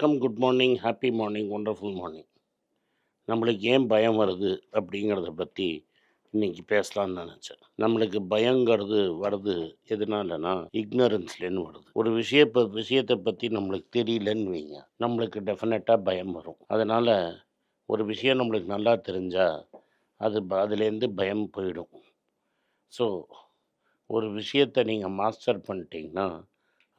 வணக்கம் good morning happy morning wonderful morning நம்மளுக்கு ஏன் பயம் வருது அப்படிங்கிறத பற்றி இன்னைக்கு பேசலாம்னு நினச்சேன். நம்மளுக்கு பயங்கிறது வருது எதனாலனா இக்னரன்ஸ்லேருந்து வருது. ஒரு விஷய விஷயத்தை பற்றி நம்மளுக்கு தெரியலன்னு வைங்க. நம்மளுக்கு டெஃபினட்டாக பயம் வரும். அதனால் ஒரு விஷயம் நம்மளுக்கு நல்லா தெரிஞ்சால் அது ப- அதுலேருந்து பயம் போயிடும். ஸோ ஒரு விஷயத்தை நீங்கள் மாஸ்டர் பண்ணிட்டீங்கன்னா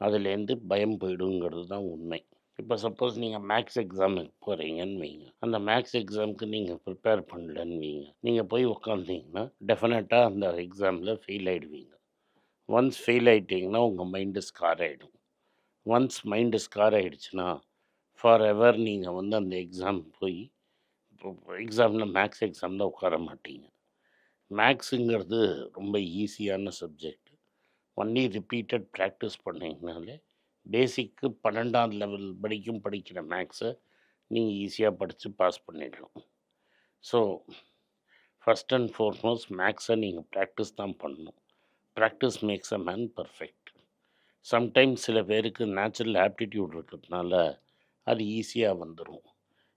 அதுலேருந்து பயம் போயிடுங்கிறது தான் உண்மை. இப்போ சப்போஸ் நீங்கள் மேக்ஸ் எக்ஸாமுக்கு போகிறீங்கன்னு வைங்க. அந்த மேக்ஸ் எக்ஸாமுக்கு நீங்கள் ப்ரிப்பேர் பண்ணலன்னு வைங்க. நீங்கள் போய் உட்காந்தீங்கன்னா டெஃபினட்டாக அந்த எக்ஸாமில் ஃபெயில் ஆகிடுவீங்க ஒன்ஸ் ஃபெயில் ஆகிட்டிங்கன்னா உங்கள் மைண்டு ஸ்கார் ஆகிடும் ஒன்ஸ் மைண்டு ஸ்கார் ஆகிடுச்சுன்னா ஃபார் எவர் நீங்கள் வந்து அந்த எக்ஸாம் போய் எக்ஸாமில் மேக்ஸ் எக்ஸாமில் உட்கார மாட்டீங்க. மேக்ஸுங்கிறது ரொம்ப ஈஸியான சப்ஜெக்ட் ஒன்லி ரிப்பீட்டட் ப்ராக்டிஸ் பண்ணிங்கனாலே பேசிக்கு பன்னெண்டாம் லெவல் வரைக்கும் படிக்கிற மேக்ஸை நீங்கள் ஈஸியாக படித்து பாஸ் பண்ணிடலாம். ஸோ ஃபஸ்ட் அண்ட் ஃபோர்மோஸ்ட் மேக்ஸை நீங்கள் ப்ராக்டிஸ் தான் பண்ணணும். Practice makes a man perfect sometimes சில பேருக்கு நேச்சுரல் ஆப்டிடியூட் இருக்கிறதுனால அது ஈஸியாக வந்துடும்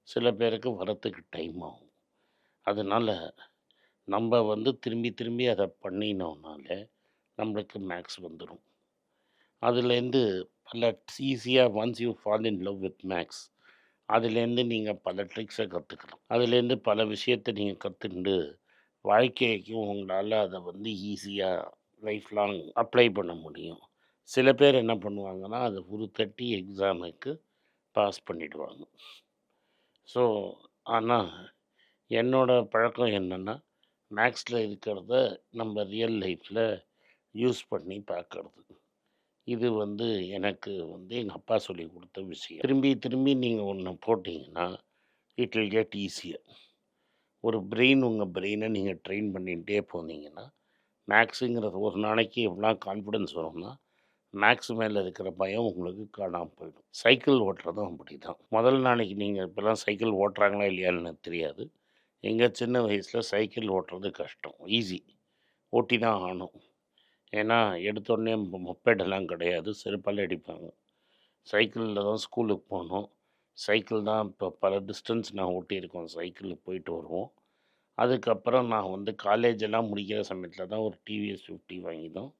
சில பேருக்கு வரத்துக்கு டைம் ஆகும். அதனால் நம்ம வந்து திரும்பி திரும்பி அதை பண்ணினோம்னாலே நம்மளுக்கு மேக்ஸ் வந்துடும் அதுலேருந்து பல ஈஸியாக once you fall in love with maths. அதுலேருந்து நீங்கள் பல ட்ரிக்ஸை கற்றுக்கலாம் அதுலேருந்து பல விஷயத்தை நீங்கள் கற்றுண்டு வாழ்க்கைக்கும் உங்களால் அதை வந்து ஈஸியாக லைஃப் லாங் அப்ளை பண்ண முடியும். சில பேர் என்ன பண்ணுவாங்கன்னா அதை ஒரு தட்டி எக்ஸாமுக்கு பாஸ் பண்ணிடுவாங்க. ஸோ ஆனால் என்னோட பழக்கம் என்னென்னா மேக்ஸில் இருக்கிறத நம்ம ரியல் லைஃப்பில் யூஸ் பண்ணி பார்க்கறது இது வந்து எனக்கு வந்து எங்கள் அப்பா சொல்லி கொடுத்த விஷயம். திரும்பி திரும்பி நீங்கள் ஒன்று போட்டிங்கன்னா இட் வில் கெட் ஈஸியர். ஒரு பிரெயின் உங்கள் பிரெயினை நீங்கள் ட்ரெயின் பண்ணிகிட்டே போனீங்கன்னா மேக்ஸுங்கிறது ஒரு நாளைக்கு எவ்வளோ கான்ஃபிடன்ஸ் வரும்னா மேக்ஸ் மேலே இருக்கிற பயம் உங்களுக்கு காணாமல் போயிடும். சைக்கிள் ஓட்டுறதும் அப்படி தான் முதல் நாளைக்கு நீங்கள் இப்போலாம் சைக்கிள் ஓட்டுறாங்களா இல்லையான்னு எனக்கு தெரியாது. எங்கள் சின்ன வயசில் சைக்கிள் ஓட்டுறது கஷ்டம். ஈஸி. ஓட்டி தான் ஆகணும். ஏன்னா எடுத்தோடனே மொப்பேடெல்லாம் கிடையாது. செருப்பால் அடிப்பாங்க. சைக்கிளில் தான் ஸ்கூலுக்கு போனோம் சைக்கிள் தான் இப்போ பல டிஸ்டன்ஸ் நான் ஓட்டியிருக்கோம் சைக்கிளில் போயிட்டு வருவோம். அதுக்கப்புறம் நான் வந்து காலேஜ் எல்லாம் முடிக்கிற சமயத்தில் தான் ஒரு டிவிஎஸ் ஃபிஃப்டி வாங்கினோம்.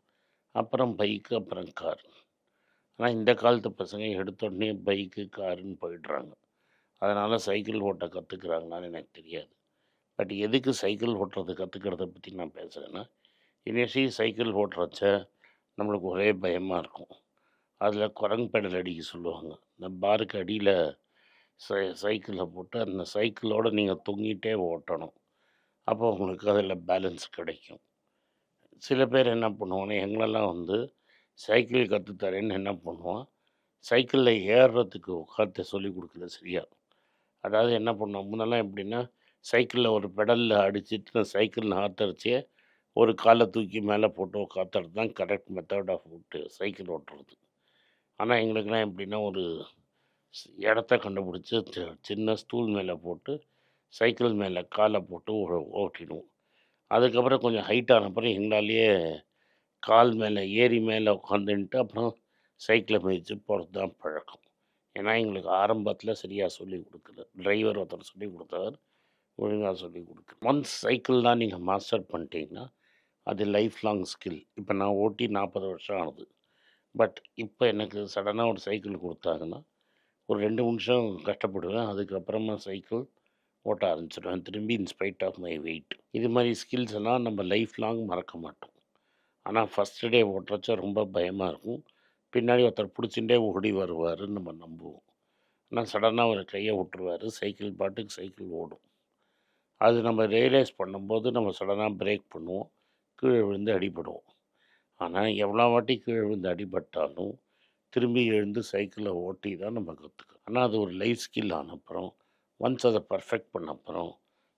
அப்புறம் பைக்கு அப்புறம் கார். ஆனால் இந்த காலத்து பசங்க எடுத்தோடனே பைக்கு காருன்னு போயிடுறாங்க. அதனால் சைக்கிள் ஓட்ட கற்றுக்குறாங்களான்னு எனக்கு தெரியாது. பட் எதுக்கு சைக்கிள் ஓட்டுறது கற்றுக்கிறத பற்றி நான் பேசுகிறேன்னா இனிஷி சைக்கிள் ஓட்டுறச்ச நம்மளுக்கு ஒரே பயமாக இருக்கும். அதில் குரங்கு பெடல் அடிக்க சொல்லுவாங்க. இந்த பாருக்கு அடியில் சை சைக்கிளை போட்டு அந்த சைக்கிளோடு நீங்கள் தொங்கிட்டே ஓட்டணும். அப்போ உங்களுக்கு அதில் பேலன்ஸ் கிடைக்கும். சில பேர் என்ன பண்ணுவாங்க எங்களெல்லாம் வந்து சைக்கிள் கற்றுத்தரேன்னு என்ன பண்ணுவான் சைக்கிளில் ஏறுறதுக்கு உட்காந்து சொல்லி கொடுக்கல சரியா? அதாவது என்ன பண்ணுவோம்? முன்னெல்லாம் எப்படின்னா சைக்கிளில் ஒரு பெடலில் அடிச்சுட்டு நான் சைக்கிள் ஆத்தரிச்சே ஒரு காலை தூக்கி மேலே போட்டு உட்காத்துறது தான் கரெக்ட் மெத்தட் ஆஃப் விட்டு சைக்கிள் ஓட்டுறது. ஆனால் எங்களுக்கெல்லாம் எப்படின்னா ஒரு இடத்த கண்டுபிடிச்சி சின்ன ஸ்டூல் மேலே போட்டு சைக்கிள் மேலே காலை போட்டு ஓட்டிடுவோம். அதுக்கப்புறம் கொஞ்சம் ஹைட் ஆன அப்புறம் எங்களாலேயே கால் மேலே ஏரி மேலே உட்காந்துன்ட்டு அப்புறம் சைக்கிளை மிதித்து போகிறது தான் பழக்கம். ஏன்னா எங்களுக்கு ஆரம்பத்தில் சரியாக சொல்லி கொடுக்கல. டிரைவர் ஒருத்தர் சொல்லி கொடுத்தவர் ஒழுங்காக சொல்லி கொடுக்கல. ஒன்ஸ் சைக்கிள் தான் நீங்கள் மாஸ்டர் பண்ணிட்டீங்கன்னா அது லைஃப் லாங் ஸ்கில். இப்போ நான் ஓட்டி நாற்பது வருஷம் ஆகுது பட் இப்போ எனக்கு சடனாக ஒரு சைக்கிள் கொடுத்தாங்கன்னா ஒரு ரெண்டு நிமிஷம் கஷ்டப்படுவேன். அதுக்கப்புறமா சைக்கிள் ஓட்ட ஆரம்பிச்சிடுவேன் திரும்பி இன்ஸ்பைட் ஆஃப் மை வெயிட் இது மாதிரி ஸ்கில்ஸ் எல்லாம் நம்ம லைஃப் லாங் மறக்க மாட்டோம். ஆனால் ஃபஸ்ட்டு டே ஓட்டுறச்ச ரொம்ப பயமாக இருக்கும். பின்னாடி ஒருத்தர் பிடிச்சிட்டே ஓடி வருவாருன்னு நம்ம நம்புவோம். ஆனால் சடனாக ஒரு கையை விட்டுருவார். சைக்கிள் பாட்டுக்கு சைக்கிள் ஓடும். அது நம்ம ரியலைஸ் பண்ணும்போது நம்ம சடனாக பிரேக் பண்ணுவோம். கீழே விழுந்து அடிபடும். ஆனால் எவ்வளோ வாட்டி கீழே விழுந்து அடிபட்டாலும் திரும்பி எழுந்து சைக்கிளை ஓட்டி தான் நம்ம கற்றுக்கணும் ஆனால் அது ஒரு லைஃப் ஸ்கில் ஆன அப்புறம் ஒன்ஸ் அதை பர்ஃபெக்ட் பண்ண அப்புறம்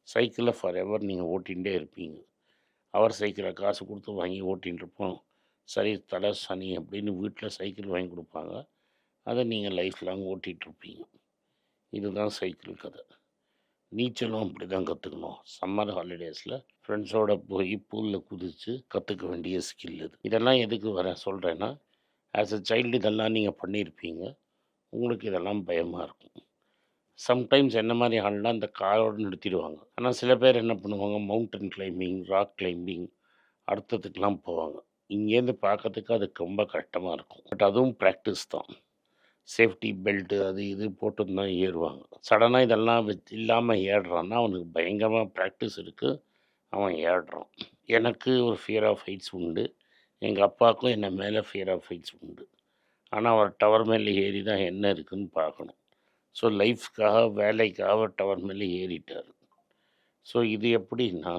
சைக்கிளை ஃபார் எவர் நீங்கள் ஓட்டிகிட்டே இருப்பீங்க. அவர் சைக்கிளை காசு கொடுத்து வாங்கி ஓட்டின்னு இருப்போம் சரி தலை சனி அப்படின்னு வீட்டில் சைக்கிள் வாங்கி கொடுப்பாங்க. அதை நீங்கள் லைஃப் லாங் ஓட்டிகிட்ருப்பீங்க இதுதான் சைக்கிள் கதை. நீச்சலும் அப்படி தான் கற்றுக்கணும் சம்மர் ஹாலிடேஸில் ஃப்ரெண்ட்ஸோட போய் பூலில் குதித்து கற்றுக்க வேண்டிய ஸ்கில் இது. இதெல்லாம் எதுக்கு வர சொல்கிறேன்னா ஆஸ் அ சைல்டு இதெல்லாம் நீங்கள் பண்ணியிருப்பீங்க உங்களுக்கு இதெல்லாம் பயமாக இருக்கும். சம்டைம்ஸ் என்ன மாதிரி ஆள்லாம் இந்த காரோடு நிறுத்திடுவாங்க. ஆனால் சில பேர் என்ன பண்ணுவாங்க? மவுண்டன் கிளைம்பிங் ராக் கிளைம்பிங் அடுத்ததுக்கெலாம் போவாங்க. இங்கேருந்து பார்க்கறதுக்கு அதுக்கு ரொம்ப கஷ்டமாக இருக்கும். பட் அதுவும் ப்ராக்டிஸ் தான். சேஃப்டி பெல்ட்டு அது இது போட்டு தான் ஏறுவாங்க. சடனாக இதெல்லாம் வச்சு இல்லாமல் ஏறுறான்னா அவனுக்கு பயங்கரமாக ப்ராக்டிஸ் இருக்குது அவன் ஏடுறான் எனக்கு ஒரு ஃபியர் ஆஃப் ஹைட்ஸ் உண்டு. எங்கள் அப்பாவுக்கும் என்னை மேலே ஃபியர் ஆஃப் ஹைட்ஸ் உண்டு. ஆனால் அவர் டவர் மேலே ஏறி தான் என்ன இருக்குன்னு பார்க்கணும். ஸோ லைஃப்க்காக வேலைக்காக டவர் மேலே ஏறிட்டார். ஸோ இது எப்படின்னா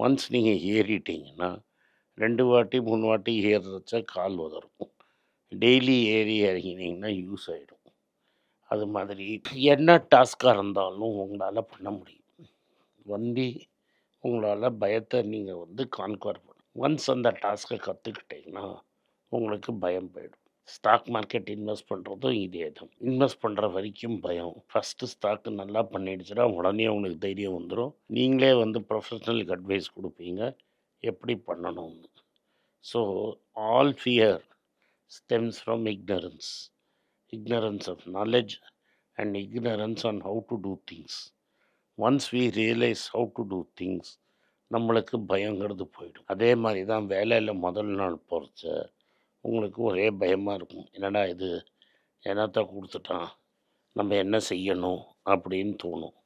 ஒன்ஸ் நீங்கள் ஏறிட்டீங்கன்னா ரெண்டு வாட்டி மூணு வாட்டி ஏறுறச்ச கால் உதறும். டெய்லி ஏறி இறங்கினீங்கன்னா யூஸ் ஆகிடும் அது மாதிரி என்ன டாஸ்காக இருந்தாலும் உங்களால் பண்ண முடியும். வண்டி உங்களால் பயத்தை நீங்கள் வந்து கான்குவர் பண்ண. ஒன்ஸ் அந்த டாஸ்க்கை கற்றுக்கிட்டீங்கன்னா உங்களுக்கு பயம் போயிடும். ஸ்டாக் மார்க்கெட் இன்வெஸ்ட் பண்ணுறதும் இதே தான். இன்வெஸ்ட் பண்ணுற வரைக்கும் பயம். ஃபஸ்ட்டு ஸ்டாக்கு நல்லா பண்ணிடுச்சுன்னா உடனே உங்களுக்கு தைரியம் வந்துடும் நீங்களே வந்து ப்ரொஃபஷ்னலுக்கு அட்வைஸ் கொடுப்பீங்க. எப்படி பண்ணணும்னு. So all fear stems from ignorance. Ignorance of knowledge and ignorance on how to do things. Once we realise how to do things நம்மளுக்கு பயங்கிறது போயிடும். அதே மாதிரி தான் வேலையில் முதல் நாள் போகிறச்ச உங்களுக்கு ஒரே பயமாக இருக்கும். என்னடா இது? என்னத்தை கொடுத்துட்டான்? நம்ம என்ன செய்யணும்? அப்படின்னு தோணும்.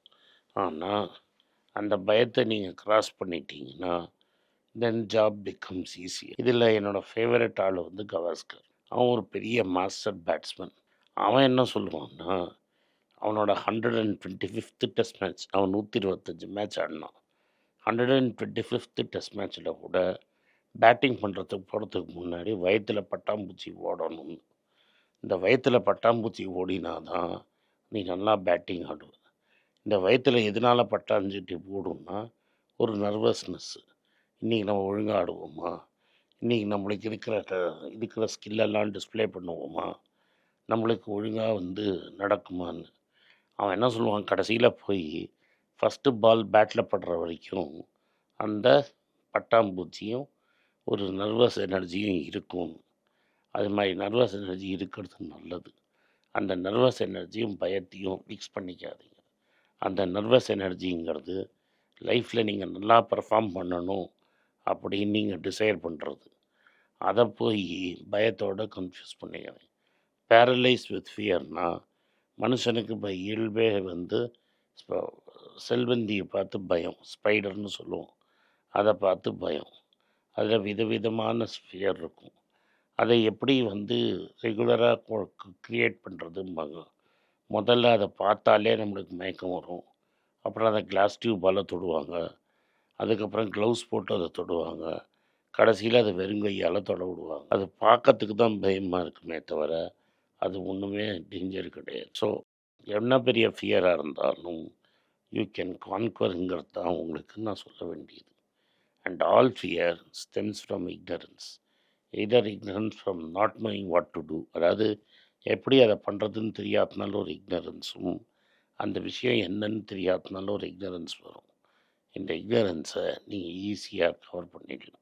ஆனால் அந்த பயத்தை நீங்கள் கிராஸ் பண்ணிட்டீங்கன்னா தென் ஜாப் பிகம்ஸ் ஈஸி இதில் என்னோடய ஃபேவரட் ஆள் வந்து கவாஸ்கர். அவன் ஒரு பெரிய மாஸ்டர் பேட்ஸ்மேன் அவன் என்ன சொல்லுவான்னா அவனோட hundred and twenty fifth test match அவன் நூற்றி இருபத்தஞ்சி match ஆடினான். Hundred and twenty fifth test மேட்ச்சில் கூட பேட்டிங் பண்ணுறதுக்கு போகிறதுக்கு முன்னாடி வயிற்றில் பட்டாம்பூச்சி ஓடணும்னு. இந்த வயிற்றில் பட்டாம்பூச்சி ஓடினா தான் நீ நல்லா பேட்டிங் ஆடுவ. இந்த வயிற்றில் எதனால் பட்டாஞ்சிட்டி ஓடும்னா ஒரு நர்வஸ்னஸ்ஸு இன்றைக்கி நம்ம ஒழுங்காக ஆடுவோமா? இன்றைக்கி நம்மளுக்கு இருக்கிற இருக்கிற ஸ்கில்லெல்லாம் டிஸ்ப்ளே பண்ணுவோமா? நம்மளுக்கு ஒழுங்காக வந்து நடக்குமான்னு. அவன் என்ன சொல்லுவான்? கடைசியில் போய் ஃபஸ்ட்டு பால் பேட்டில் படுற வரைக்கும் அந்த பட்டாம்பூச்சியும் ஒரு நர்வஸ் எனர்ஜியும் இருக்கும். அது மாதிரி நர்வஸ் எனர்ஜி இருக்கிறது நல்லது. அந்த நர்வஸ் எனர்ஜியும் பயத்தையும் மிக்ஸ் பண்ணிக்காதீங்க. அந்த நர்வஸ் எனர்ஜிங்கிறது லைஃப்பில் நீங்கள் நல்லா பர்ஃபார்ம் பண்ணணும் அப்படின்னு நீங்கள் டிசைர் பண்ணுறது அதை போய் பயத்தோடு கன்ஃபியூஸ் பண்ணிக்கிறேன் பேரலைஸ் வித் ஃபியர்னா மனுஷனுக்கு இப்போ இயல்பே வந்து செல்வந்தியை பார்த்து பயம் ஸ்பைடர்னு சொல்லுவோம். அதை பார்த்து பயம். அதில் விதவிதமான ஸ்பியர் இருக்கும். அதை எப்படி வந்து ரெகுலராக க்ரியேட் பண்ணுறதும்பாங்க முதல்ல அதை பார்த்தாலே நம்மளுக்கு மயக்கம் வரும். அப்புறம் அதை கிளாஸ் டியூப்பால் தொடுவாங்க. அதுக்கப்புறம் க்ளவுஸ் போட்டு அதை தொடுவாங்க. கடைசியில் அதை வெறுங்கையால் தொட விடுவாங்க. அது பார்க்கறதுக்கு தான் பயமாக இருக்குமே தவிர அது ஒன்றுமே டேஞ்சர் கிடையாது. ஸோ என்ன பெரிய ஃபியராக இருந்தாலும் யூ கேன் கான்கருங்கிறது தான் உங்களுக்கு நான் சொல்ல வேண்டியது. And all fear stems from ignorance either ignorance from not knowing what to do அதாவது எப்படி அதை பண்ணுறதுன்னு தெரியாதனால ஒரு இக்னரன்ஸும் அந்த விஷயம் என்னன்னு தெரியாதனால ஒரு இக்னரன்ஸ் வரும். இந்த இக்னரன்ஸை நீங்கள் ஈஸியாக கவர் பண்ணிடலாம்.